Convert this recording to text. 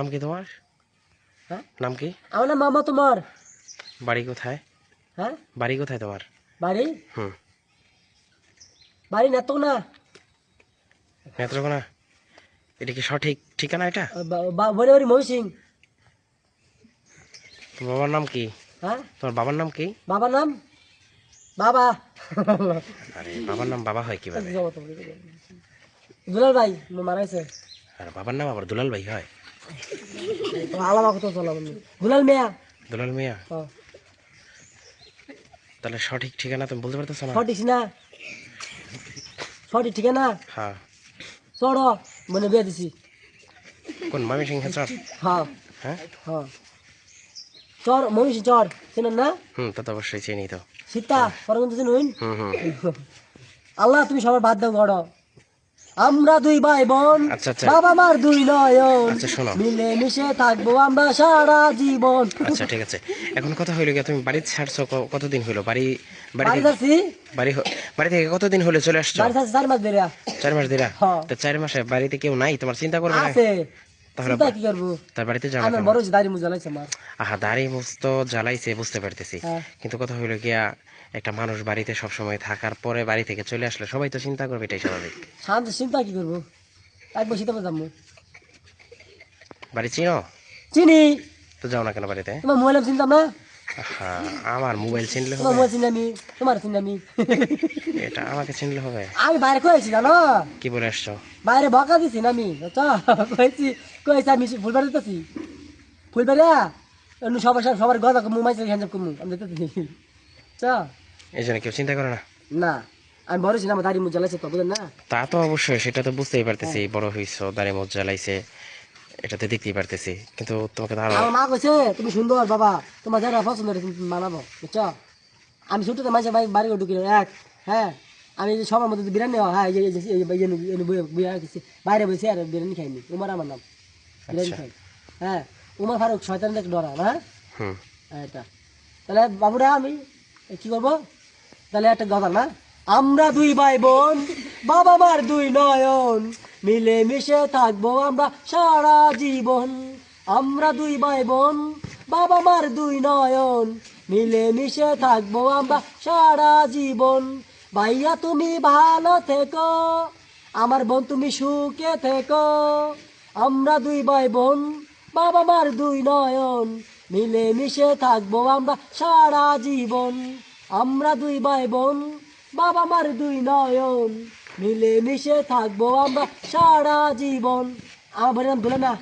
নাম কি তোমার? হ্যাঁ? নাম কি? আমার নাম মামা তোমার। বাড়ি কোথায়? হ্যাঁ? বাড়ি কোথায় তোমার? বাড়ি? হুম। বাড়ি না তো না নেত্রকোনা? এটা কি সঠিক ঠিকানা এটা? বনে বাড়ি মহি সিং তোমার বাবার নাম কি? হ্যাঁ? তোমার বাবার নাম কি? বাবার নাম? বাবা। আরে বাবার নাম বাবা হয় কীভাবে? দুলাল ভাই মারাইছে আর বাবার নাম আবার দুলাল ভাই হয়? আলাদা কত চলাম দুলাল মেয়া। দুলাল মিয়া? হ্যাঁ। তাহলে সঠিক ঠিকানা তুমি বলতে পারতেছো না? সঠিক না সঠিক ঠিক না হ্যাঁ। চড় মানে বিয়ে দিছি। কোন মামি সিং হ্যাঁ হ্যাঁ? হ্যাঁ চর মহিষ চর। চিনেন না? হুম তা তো অবশ্যই চিনি তো। সীতা পরগন্ত চিনুন হুম হুম। আল্লাহ তুমি সবার বাদ দাও গড় আমরা দুই ভাই বোন আচ্ছা, আচ্ছা। বাবা মার দুই নয়ন। আচ্ছা, মিলে মিশে থাকব আমরা সারা জীবন। আচ্ছা ঠিক আছে। এখন কথা হইল কি তুমি বাড়ি ছাড়ছো কতদিন হইল? বাড়ি বাড়ি আছি যাচ্ছি। বাড়ি বাড়ি থেকে কতদিন হলো চলে আসছো? বাড়ি চার মাস ধরে চার মাস ধরে হ্যাঁ। তো চার মাসে বাড়িতে কেউ নাই? তোমার চিন্তা করবে না? আছে। তাহলে কি করব? তার বাড়িতে যাও আমার বড় দাড়ি মুজা লাগছে আমার। আহা দাড়ি মুস্ত জ্বালাইছে বুঝতে পারতেছি। হ্যাঁ। কিন্তু কথা হইল গিয়া একটা মানুষ বাড়িতে সব সময় থাকার পরে বাড়ি থেকে চলে আসলে সবাই তো চিন্তা করবে এটাই স্বাভাবিক। শান্ত চিন্তা কি করব? যাব। বাড়ি চিনো? চিনি। তো যাও না কেন বাড়িতে? তোমার মোবাইল চিনতাম না? আহা, আমার মোবাইল চিনলে হবে। মোবাইল চিনি আমি তোমার চিনি আমি এটা আমাকে চিনলে হবে। আমি বাইরে কয়েছি জানো? কি বলে আসছো? বাইরে বকা দিছি না আমি বুঝছ? কয়েছি কয়েছি আমি দিতেছি এমনি সবার সাথে সবার গদা কমু মাইছে হ্যান্ড কমু আমি দিতেছি চ এই জন্য কেউ চিন্তা করে না। না আমি বড় ছিলাম দাড়ি মুখ জ্বালাইছে তো না? তা তো অবশ্যই সেটা তো বুঝতেই পারতেছি বড় হইছো দাঁড়িয়ে মোজ জ্বালাইছে। এটা তো দেখতেই পারতেছি। কিন্তু তোমাকে তো আমার মা কইছে তুমি সুন্দর বাবা তোমার যারা পছন্দ মানাবো বুঝছ? আমি ছোটতে মাঝে বাড়ি বাড়ি ঢুকি এক হ্যাঁ আমি যে সবার মধ্যে বিরিয়ানি হয়, হ্যাঁ এই যে-। বাইরে বসে আর বিরিয়ানি খাইনি উমার আমার নাম বিরিয়ানি আচ্ছা। খাই। হ্যাঁ উমার ফারুক শয়তান দেখ ডরা না হ্যাঁ, এটা। তাহলে বাবুরা আমি কি করব? তাহলে একটা কথা না আমরা দুই ভাই বোন বাবা মার দুই নয়ন মিলে মিশে থাকব আমরা সারা জীবন। আমরা দুই ভাই বোন বাবা মার দুই নয়ন মিলে মিশে থাকব আমরা সারা জীবন। ভাইয়া, তুমি ভালো থেকো, আমার বোন, তুমি সুখে থেকো। আমরা দুই ভাই বোন বাবা মার দুই নয়ন মিলে মিশে থাকব আমরা সারা জীবন। আমরা দুই ভাই বোন বাবা মার দুই নয়ন। মিলে মিশে থাকব আমরা সারা জীবন। আমার বাড়ির নাম না